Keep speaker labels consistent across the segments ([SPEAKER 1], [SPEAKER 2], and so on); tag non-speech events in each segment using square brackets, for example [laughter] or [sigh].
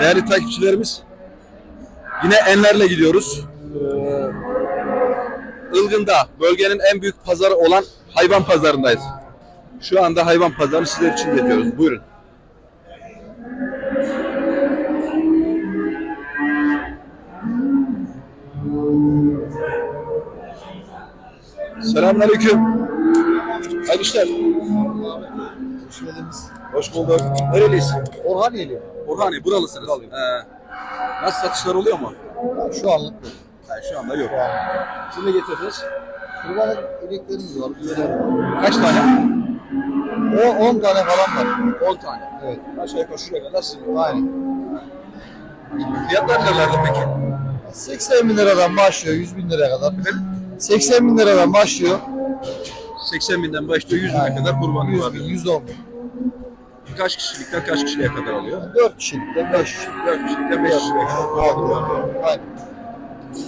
[SPEAKER 1] Değerli takipçilerimiz, yine enlerle gidiyoruz. Ee, Ilgın'da bölgenin en büyük pazarı olan hayvan pazarındayız. Şu anda hayvan pazarını sizler için yapıyoruz. Buyurun. Selamünaleyküm. Hayırlı işler.
[SPEAKER 2] Hoş geldiniz.
[SPEAKER 1] Hoş bulduk. Nereliyiz?
[SPEAKER 2] Orhaniyeli.
[SPEAKER 1] Orhani, buralısınız. Ee, nasıl satışlar oluyor mu?
[SPEAKER 2] Ya şu anlık bu.
[SPEAKER 1] Ha, şu anda yok.
[SPEAKER 2] Şu an.
[SPEAKER 1] Siz ne getirdiniz?
[SPEAKER 2] Kurbanlık ineklerimiz var. Böyle
[SPEAKER 1] Kaç tane?
[SPEAKER 2] o 10 tane falan var.
[SPEAKER 1] 10 tane.
[SPEAKER 2] Evet.
[SPEAKER 1] Aşağı yukarı şuraya kadar sizin.
[SPEAKER 2] Aynen.
[SPEAKER 1] Fiyatlar nelerde peki?
[SPEAKER 2] 80 bin liradan başlıyor 100 bin liraya kadar. 80 bin liradan başlıyor.
[SPEAKER 1] 80 binden başlıyor 100 bine kadar kurbanlık
[SPEAKER 2] 100
[SPEAKER 1] var.
[SPEAKER 2] bin, 110 bin.
[SPEAKER 1] Kaç kişilikten kaç kişiliğe kadar alıyor?
[SPEAKER 2] 4 kişilikten 5 kişilik.
[SPEAKER 1] 4 kişilikten 5 kişiliğe kadar.
[SPEAKER 2] Aynen.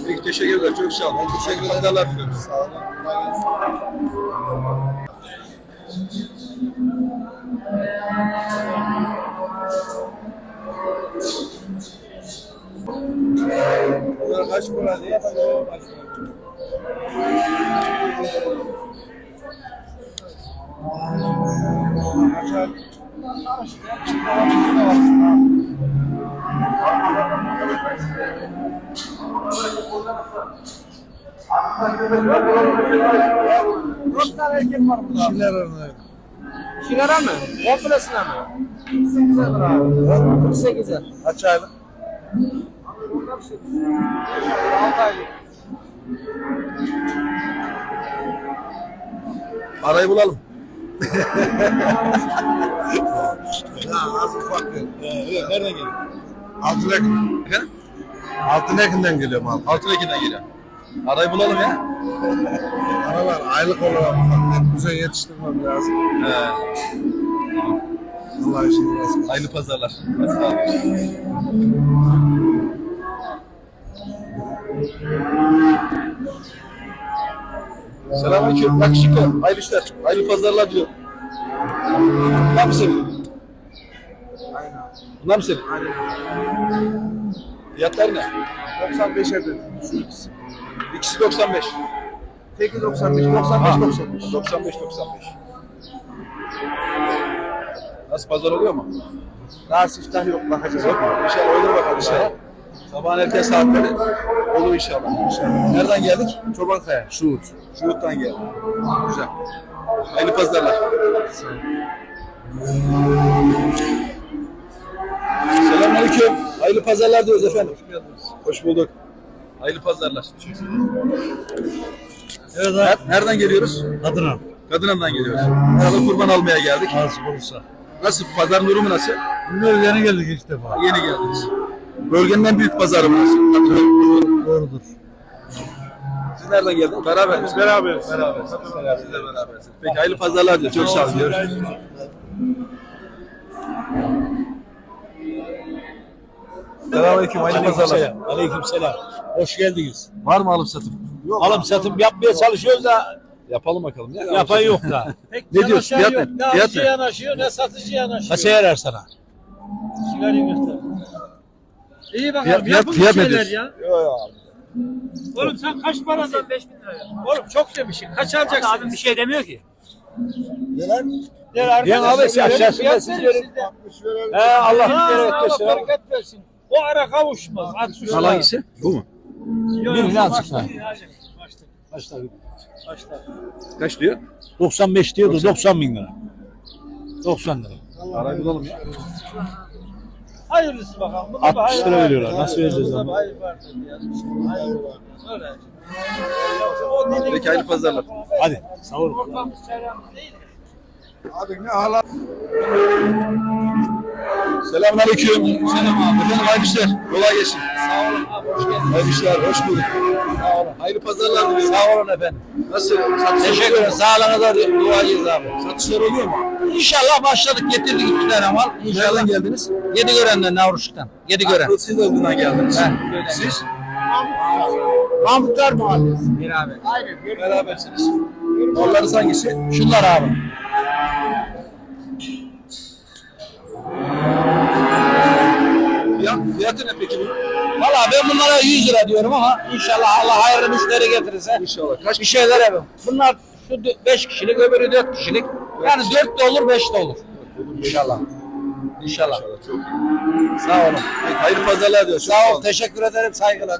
[SPEAKER 1] Peki teşekkür ederim. Çok sağ olun. Teşekkür ederim. Pazarlar diliyoruz.
[SPEAKER 2] Sağ olun.
[SPEAKER 1] Bunlar kaç para diye?
[SPEAKER 3] Dört tane erkek var burada.
[SPEAKER 2] Şeyler arıyor.
[SPEAKER 3] Sigara mı? Komplesine mi? 48'e lira abi. 48'e.
[SPEAKER 2] Kaç aylık?
[SPEAKER 3] Bunlar işte. 6 aylık.
[SPEAKER 1] Arayı bulalım.
[SPEAKER 2] Ya az ufak.
[SPEAKER 1] Evet, nereden geliyor?
[SPEAKER 2] Altın.
[SPEAKER 1] Efendim?
[SPEAKER 2] Altın Ekin'den geliyorum abi.
[SPEAKER 1] Altıneki'den geliyor. Arayı bulalım ya.
[SPEAKER 2] Aralar aylık olarak. Bize yetiştirmem lazım.
[SPEAKER 1] He.
[SPEAKER 2] Allah işini razı
[SPEAKER 1] Hayırlı pazarlar. Sağ olun. Selamünaleyküm. Yakışıklı. Hayırlı işler. Hayırlı pazarlar diliyorum. Bunlar mı senin? Bunlar mı senin? Fiyatlar ne?
[SPEAKER 2] 95 evde. Şu ikisi.
[SPEAKER 1] İkisi 95.
[SPEAKER 2] Teki 95, 95, 95.
[SPEAKER 1] 95 95. Nasıl pazar oluyor mu?
[SPEAKER 2] Daha siftah yok bakacağız.
[SPEAKER 1] Yok mu? İnşallah olur bakalım inşallah. Sabahın erken saatleri olur inşallah. inşallah. Nereden geldik?
[SPEAKER 2] Çobankaya, Şuhut.
[SPEAKER 1] Şuhut'tan geldik. Güzel. Hayırlı pazarlar. Selamünaleyküm. Hayırlı pazarlar diyoruz efendim. Hoş bulduk. Hayırlı pazarlar.
[SPEAKER 2] Evet
[SPEAKER 1] Ner- Nereden geliyoruz?
[SPEAKER 2] Adına.
[SPEAKER 1] Kadınan'dan geliyoruz. Herhalde kurban almaya geldik.
[SPEAKER 2] Nasip olursa.
[SPEAKER 1] Nasıl? Pazarın durumu nasıl?
[SPEAKER 2] Bunlar yeni geldik ilk defa.
[SPEAKER 1] Yeni geldiniz. Bölgenin en büyük pazarı burası.
[SPEAKER 2] Doğrudur.
[SPEAKER 1] Siz nereden geldiniz? Beraber misiniz? Beraberiz. Beraberiz. Siz de berabersiniz. Peki hayırlı pazarlar diyor. Çok sağ olun. Görüşürüz. Selamünaleyküm. Hayırlı pazarlar.
[SPEAKER 4] Aleyküm selam. Hoş geldiniz.
[SPEAKER 1] Var mı alım satım?
[SPEAKER 4] Alım satım yapmaya çalışıyoruz da
[SPEAKER 1] Yapalım bakalım. Ya.
[SPEAKER 4] yapan yok da. [laughs] Pek
[SPEAKER 1] Ne diyorsun?
[SPEAKER 4] yanaşan
[SPEAKER 1] Fiyat
[SPEAKER 4] yok.
[SPEAKER 1] ne?
[SPEAKER 4] Ne
[SPEAKER 1] Fiyat
[SPEAKER 4] alıcı
[SPEAKER 1] ne?
[SPEAKER 4] yanaşıyor ne satıcı yanaşıyor. Kaça yarar sana? Sigarayı göster. İyi bakalım.
[SPEAKER 1] Fiyat- fiyat-
[SPEAKER 4] yapın
[SPEAKER 1] fiyat
[SPEAKER 4] bir
[SPEAKER 1] ne
[SPEAKER 4] şeyler
[SPEAKER 1] diyorsun?
[SPEAKER 4] ya. Oğlum sen kaç paradan 5000 lira? Oğlum çok demişsin. Kaç alacaksın? Abim bir şey demiyor ki.
[SPEAKER 2] Neler?
[SPEAKER 4] Ben abi siz aşağısında siz verin. He Allah bereket versin.
[SPEAKER 2] Allah
[SPEAKER 4] bereket versin. O ara kavuşmaz. 60
[SPEAKER 1] Al hangisi? Bu mu?
[SPEAKER 4] Bir ne açıkla? Başla. Başla.
[SPEAKER 1] Kaç diyor?
[SPEAKER 4] 95 diyordu 90 bin lira. 90 lira.
[SPEAKER 1] Arayı bulalım ya.
[SPEAKER 4] Hayırlısı bakalım. Bunda
[SPEAKER 5] 60
[SPEAKER 4] hayır
[SPEAKER 5] lira veriyorlar. Nasıl vereceğiz onu?
[SPEAKER 4] Hayır vardır ya. Hayır var. Öyle.
[SPEAKER 1] Peki hayırlı pazarlar.
[SPEAKER 5] Hadi. Sağ olun.
[SPEAKER 4] Korkmamız çaremiz değil.
[SPEAKER 2] Abi ne hala?
[SPEAKER 1] Selamünaleyküm. Selam abi. Efendim hayırlı işler. Kolay gelsin. Sağ olun abi. Hoş geldiniz. Hayırlı işler. Hoş bulduk. Sağ olun. Hayırlı pazarlar diliyorum.
[SPEAKER 4] Sağ olun efendim.
[SPEAKER 1] Nasıl? Satışlar
[SPEAKER 4] Teşekkür ederim. Sağlığına da duacıyız abi.
[SPEAKER 1] Satışlar oluyor mu?
[SPEAKER 4] İnşallah başladık getirdik iki tane mal. İnşallah.
[SPEAKER 1] Nereden geldiniz?
[SPEAKER 4] Yedi görenden Navruş'tan. Yedi gören.
[SPEAKER 1] Gören. Siz de Ilgın'dan geldiniz.
[SPEAKER 4] He.
[SPEAKER 1] Siz?
[SPEAKER 4] Mahmutlar Mahallesi. Beraber. Aynen.
[SPEAKER 1] Berabersiniz. Onlarınız hangisi?
[SPEAKER 4] Şunlar abi.
[SPEAKER 1] Fiyat? Fiyatı ne peki bunun?
[SPEAKER 3] Valla ben bunlara 100 lira diyorum ama inşallah Allah hayırlı müşteri getirirse
[SPEAKER 1] İnşallah. Kaç
[SPEAKER 3] bir şeyler yapalım. Bunlar şu 5 kişilik öbürü 4 kişilik. Yani 4 de olur 5 de olur. İnşallah. İnşallah.
[SPEAKER 1] Çok iyi.
[SPEAKER 3] Sağ olun.
[SPEAKER 1] Peki, hayırlı pazarlar diyor. Çok
[SPEAKER 3] Sağ ol. Teşekkür ederim. Saygılar.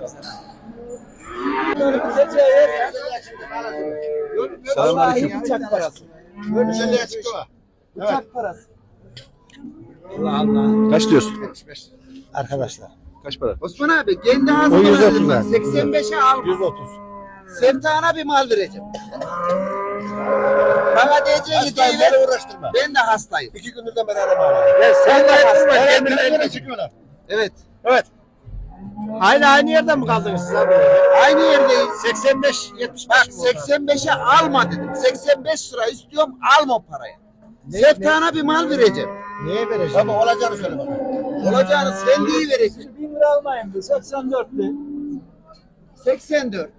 [SPEAKER 1] Selamünaleyküm.
[SPEAKER 3] Uçak parası. Uçak parası. Allah Allah.
[SPEAKER 1] Kaç diyorsun?
[SPEAKER 2] Arkadaşlar.
[SPEAKER 1] Kaç para?
[SPEAKER 5] Osman abi kendi ağzına
[SPEAKER 2] O 130
[SPEAKER 5] verdim.
[SPEAKER 2] ver.
[SPEAKER 5] 85'e al.
[SPEAKER 2] 130.
[SPEAKER 5] Sevtana bir mal vereceğim. Bana diyeceği hediyeyi ver.
[SPEAKER 2] uğraştırma.
[SPEAKER 5] Ben de hastayım.
[SPEAKER 2] İki gündür de beraber bağlı.
[SPEAKER 5] Sen de hastayım.
[SPEAKER 2] Evet, televizyona çıkıyorlar.
[SPEAKER 5] Evet.
[SPEAKER 3] Aynı aynı yerde mi kaldınız siz abi?
[SPEAKER 5] Aynı yerdeyiz.
[SPEAKER 3] 85 75
[SPEAKER 5] Bak 85'e alma dedim. 85 lira istiyorum alma o parayı. Sevtana bir mal vereceğim.
[SPEAKER 2] Neye vereceğim? Baba olacağını söyle bana.
[SPEAKER 5] Olacağını sen değil vereceksin.
[SPEAKER 3] 1000 lira almayın be 84 de.
[SPEAKER 5] 84.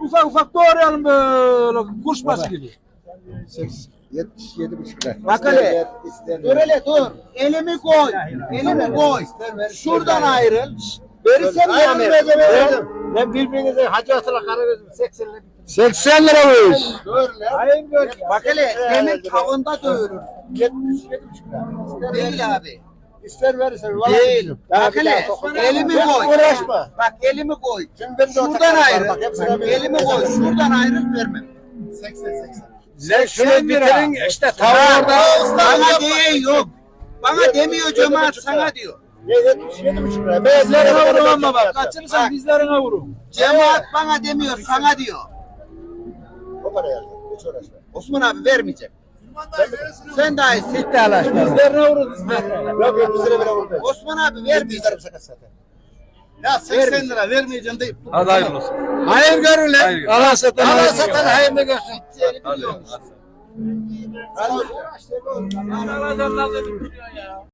[SPEAKER 3] Ufak ufak doğrayalım böyle kuş başı gibi.
[SPEAKER 2] 77 buçuk lira.
[SPEAKER 5] Bak hele. Dur hele dur. Elimi koy. Elimi koy. Şuradan ayrıl. Verirsen devam et.
[SPEAKER 3] Ben birbirinize Hacı Atıl'a Karagöz'üm 80 lira.
[SPEAKER 2] 80 lira bu iş.
[SPEAKER 3] Hayır gör.
[SPEAKER 5] Bak hele demin tavında dövülür.
[SPEAKER 2] 77 buçuk lira.
[SPEAKER 5] Değil abi.
[SPEAKER 2] İster verirsen.
[SPEAKER 5] Değil. Bak hele elimi koy.
[SPEAKER 2] Uğraşma.
[SPEAKER 5] Bak elimi koy.
[SPEAKER 2] Şimdi ben de
[SPEAKER 5] Şuradan ayrıl.
[SPEAKER 2] bak, hepsine bir-
[SPEAKER 5] Elimi koy. Şuradan ayrıl vermem.
[SPEAKER 2] 80 80.
[SPEAKER 3] Sen şunu bitirin işte
[SPEAKER 5] tamam
[SPEAKER 3] orada.
[SPEAKER 5] Bana diye yok. Bana demiyor cemaat sana diyor.
[SPEAKER 2] 77 buçuk lira.
[SPEAKER 3] Bizlerine vurun ama bak. Kaçırırsan bizlerine vurun.
[SPEAKER 5] Cemaat bana demiyor sana diyor.
[SPEAKER 2] O para yazdı. Hiç uğraşma.
[SPEAKER 5] Osman abi vermeyeceğim. Sen daha iyisin.
[SPEAKER 3] Bizlerine vurun bizlerine.
[SPEAKER 2] Yok yok 100 lira vere vurma.
[SPEAKER 5] Osman abi
[SPEAKER 2] 700
[SPEAKER 5] vermeyeceğim.
[SPEAKER 2] sakat zaten. Ya 80 lira vermeyeceğim deyip.
[SPEAKER 1] Hadi hayırlı olsun.
[SPEAKER 3] Hayır görün lan. Allah satan.
[SPEAKER 2] Allah
[SPEAKER 3] Allah satan hayırlı görsün.
[SPEAKER 1] Hadi.
[SPEAKER 3] Allah satan nasıl biliyor ya.